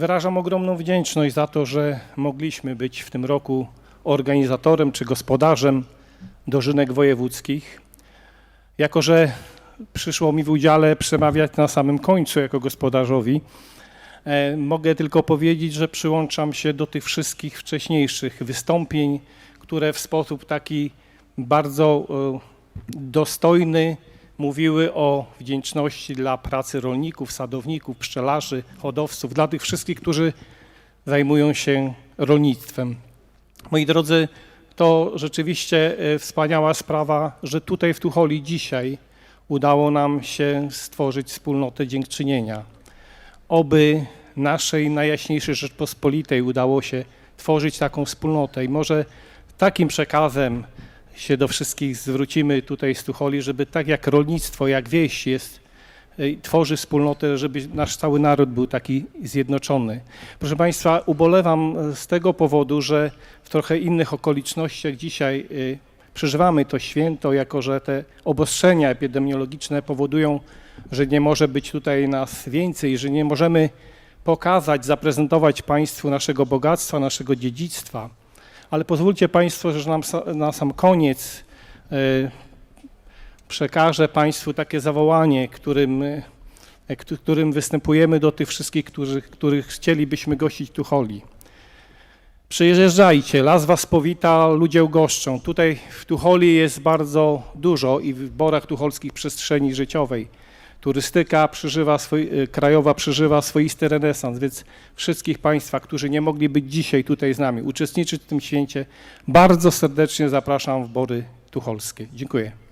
Wyrażam ogromną wdzięczność za to, że mogliśmy być w tym roku organizatorem czy gospodarzem dożynek wojewódzkich. Jako, że przyszło mi w udziale przemawiać na samym końcu jako gospodarzowi, e, mogę tylko powiedzieć, że przyłączam się do tych wszystkich wcześniejszych wystąpień, które w sposób taki bardzo e, dostojny mówiły o wdzięczności dla pracy rolników, sadowników, pszczelarzy, hodowców, dla tych wszystkich, którzy zajmują się rolnictwem. Moi drodzy, to rzeczywiście e, wspaniała sprawa, że tutaj w Tucholi dzisiaj udało nam się stworzyć wspólnotę dziękczynienia. Oby naszej Najjaśniejszej Rzeczpospolitej udało się tworzyć taką wspólnotę i może takim przekazem się do wszystkich zwrócimy tutaj z Tucholi, żeby tak jak rolnictwo, jak wieś jest, y, tworzy wspólnotę, żeby nasz cały naród był taki zjednoczony. Proszę Państwa, ubolewam y, z tego powodu, że w trochę innych okolicznościach dzisiaj y, przeżywamy to święto, jako że te obostrzenia epidemiologiczne powodują, że nie może być tutaj nas więcej, że nie możemy pokazać, zaprezentować Państwu naszego bogactwa, naszego dziedzictwa. Ale pozwólcie Państwo, że na sam koniec e, przekażę Państwu takie zawołanie, którym, e, któ- którym występujemy do tych wszystkich, którzy, których chcielibyśmy gościć tu holi. Przyjeżdżajcie, las Was powita, ludzie ugoszczą. Tutaj w Tucholi jest bardzo dużo i w Borach Tucholskich przestrzeni życiowej. Turystyka przeżywa swój, y, krajowa przeżywa swoisty renesans, więc wszystkich Państwa, którzy nie mogli być dzisiaj tutaj z nami, uczestniczyć w tym święcie, bardzo serdecznie zapraszam w Bory Tucholskie. Dziękuję.